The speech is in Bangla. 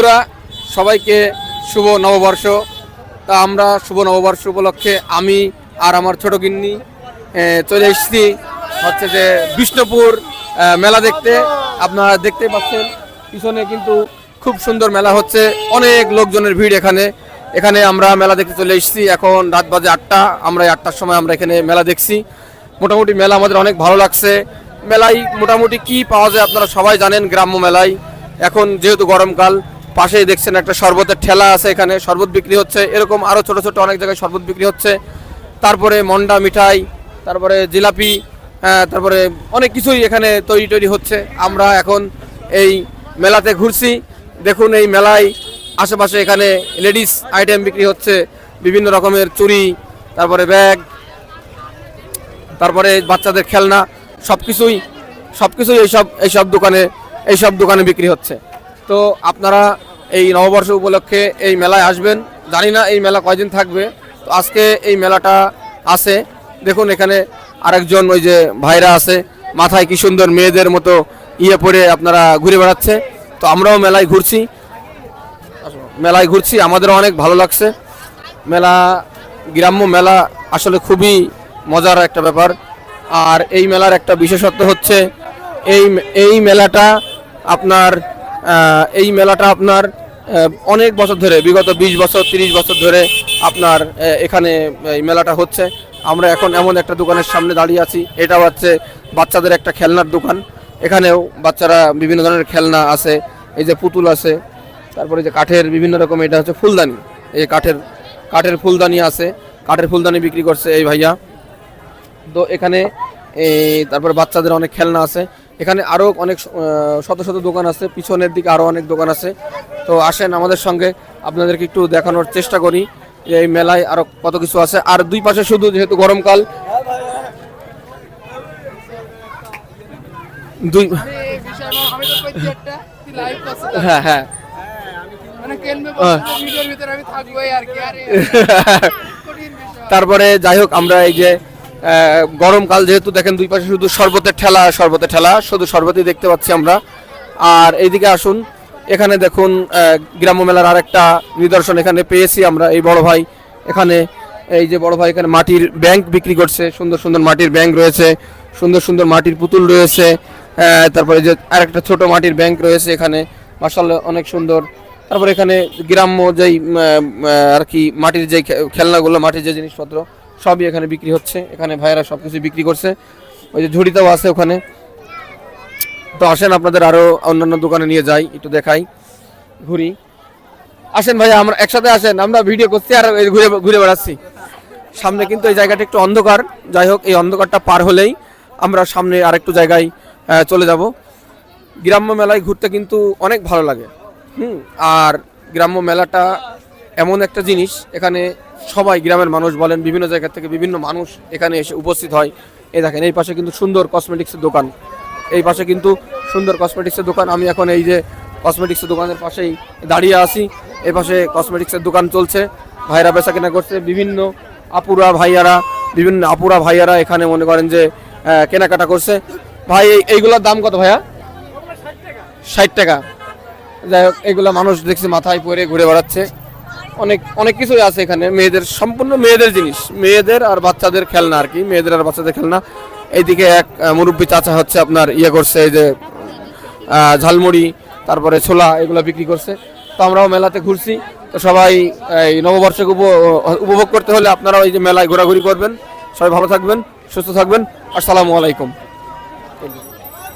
বন্ধুরা, সবাইকে শুভ নববর্ষ। তা আমরা শুভ নববর্ষ উপলক্ষে আমি আর আমার ছোট গিন্নি চলে এসেছি হচ্ছে যে বিষ্ণুপুর মেলা দেখতে। আপনারা দেখতেই পাচ্ছেন, পিছনে কিন্তু খুব সুন্দর মেলা হচ্ছে। অনেক লোকজনের ভিড় এখানে। এখানে আমরা মেলা দেখতে চলে এসেছি। এখন রাত বাজে আটটা, আমরা আটটার সময় আমরা এখানে মেলা দেখছি। মোটামুটি মেলা আমাদের অনেক ভালো লাগছে। মেলায় মোটামুটি কি পাওয়া যায় আপনারা সবাই জানেন, গ্রাম্য মেলায়। এখন যেহেতু গরমকাল পাশেই দেখছেন একটা শরবতের ঠেলা আছে এখানে শরবত বিক্রি হচ্ছে। এরকম আরও ছোট ছোট অনেক জায়গায় শরবত বিক্রি হচ্ছে। তারপরে মন্ডা মিঠাই তারপরে জিলাপি হ্যাঁ, তারপরে অনেক কিছুই এখানে তৈরি তৈরি হচ্ছে। আমরা এখন এই মেলাতে ঘুরছি। দেখুন এই মেলায় আশেপাশে এখানে লেডিস আইটেম বিক্রি হচ্ছে বিভিন্ন রকমের চুড়ি তারপরে ব্যাগ তারপরে বাচ্চাদের খেলনা সব কিছুই সব কিছুই এইসব এইসব দোকানে এইসব দোকানে বিক্রি হচ্ছে। তো আপনারা এই নববর্ষ উপলক্ষে এই মেলায় আসবেন। জানি না এই মেলা কয়দিন থাকবে। তো আজকে এই মেলাটা আছে। দেখুন এখানে আরেকজন ওই যে ভাইরা আছে। মাথায় কি সুন্দর মেয়েদের মতো ইয়ে পরে আপনারা ঘুরে বেড়াচ্ছে। তো আমরাও মেলায় ঘুরছি। মেলায় ঘুরছি। আমাদেরও অনেক ভালো লাগছে। মেলা, গ্রাম্য মেলা আসলে খুবই মজার একটা ব্যাপার। আর এই মেলার একটা বিশেষত্ব হচ্ছে, এই এই মেলাটা আপনার এই মেলাটা আপনার অনেক বছর ধরে, বিগত বিশ বছর, তিরিশ বছর ধরে আপনার এখানে এই মেলাটা হচ্ছে। আমরা এখন এমন একটা দোকানের সামনে দাঁড়িয়ে আছি এটা হচ্ছে বাচ্চাদের একটা খেলনার দোকান। এখানেও বাচ্চারা বিভিন্ন ধরনের খেলনা আছে, এই যে পুতুল আছে, তারপরে যে কাঠের বিভিন্ন রকম, এটা হচ্ছে ফুলদানি। এই কাঠের কাঠের ফুলদানি আছে, কাঠের ফুলদানি বিক্রি করছে এই ভাইয়া। তো এখানে এই তারপরে বাচ্চাদের অনেক খেলনা আছে। এখানে আরও অনেক শত শত দোকান আছে, পিছনের দিকে আরও অনেক দোকান আছে। তো আসেন আমাদের সঙ্গে, আপনাদেরকে একটু দেখানোর চেষ্টা করি যে এই মেলায় আরও কত কিছু আছে আর দুই পাশে শুধু যেহেতু গরমকাল, দুই। হ্যাঁ হ্যাঁ। তারপরে যাই হোক, আমরা এই যে গরমকাল যেহেতু দেখেন, দুই পাশে শুধু শরবতের ঠেলা শরবতের ঠেলা, শুধু শরবতই দেখতে পাচ্ছি আমরা আর এইদিকে আসুন এখানে দেখুন গ্রাম্য মেলার আরেকটা নিদর্শন এখানে পেয়েছি আমরা, এই বড় ভাই। এখানে এই যে বড় ভাই এখানে মাটির ব্যাংক বিক্রি করছে, সুন্দর সুন্দর মাটির ব্যাংক রয়েছে, সুন্দর সুন্দর মাটির পুতুল রয়েছে তারপরে যে আরেকটা ছোট মাটির ব্যাংক রয়েছে এখানে মার্শাল্লাহ অনেক সুন্দর। তারপরে এখানে গ্রাম্য যেই আর কি মাটির যে খেলনাগুলো, মাটির যে জিনিসপত্র, সবই এখানে বিক্রি হচ্ছে। এখানে ভাইয়েরা সব কিছু বিক্রি করছে। ওই যে ঝুড়িটাও আছে ওখানে। তো আসেন, আপনাদের আরও অন্যান্য দোকানে নিয়ে যাই, একটু দেখাই, ঘুরি। আসেন ভাই আমরা একসাথে আসেন, আমরা ভিডিও করছি আর ঘুরে ঘুরে বেড়াচ্ছি। সামনে কিন্তু এই জায়গাটা একটু অন্ধকার, যাই হোক, এই অন্ধকারটা পার হলেই আমরা সামনে আরেকটু জায়গায় চলে যাব। গ্রাম্য মেলায় ঘুরতে কিন্তু অনেক ভালো লাগে। হুম, আর গ্রাম্য মেলাটা এমন একটা জিনিস, এখানে সবাই গ্রামের মানুষ বলেন, বিভিন্ন জায়গা থেকে বিভিন্ন মানুষ এখানে এসে উপস্থিত হয়। এই দেখেন, এই পাশে কিন্তু সুন্দর কসমেটিক্সের দোকান। এই পাশে কিন্তু সুন্দর কসমেটিক্সের দোকান। আমি এখন এই যে কসমেটিক্সের দোকানের পাশেই দাঁড়িয়ে আছি। এই পাশে কসমেটিক্সের দোকান চলছে। ভাইরা বেচা কেনা করছে। বিভিন্ন আপুরা, ভাইয়ারা, বিভিন্ন আপুরা, ভাইয়ারা এখানে মনে করেন যে কেনাকাটা করছে। ভাই, এই- এইগুলোর দাম কত ভাইয়া? ষাট টাকা। যাই হোক, এগুলো মানুষ দেখছি, মাথায় পরে ঘুরে বেড়াচ্ছে। অনেক অনেক কিছুই আছে এখানে। মেয়েদের সম্পূর্ণ মেয়েদের জিনিস। মেয়েদের আর বাচ্চাদের খেলনা আর কি। মেয়েদের আর বাচ্চাদের খেলনা। এইদিকে এক মুরব্বী চাচা হচ্ছে আপনার ইয়ে করছে, এই যে ঝালমুড়ি, তারপরে ছোলা, এগুলো বিক্রি করছে। তো আমরাও মেলাতে ঘুরছি। তো সবাই, এই নববর্ষকে উপ- উপভোগ করতে হলে আপনারাও এই যে মেলায় ঘোরাঘুরি করবেন। সবাই ভালো থাকবেন, সুস্থ থাকবেন। আসসালামু আলাইকুম।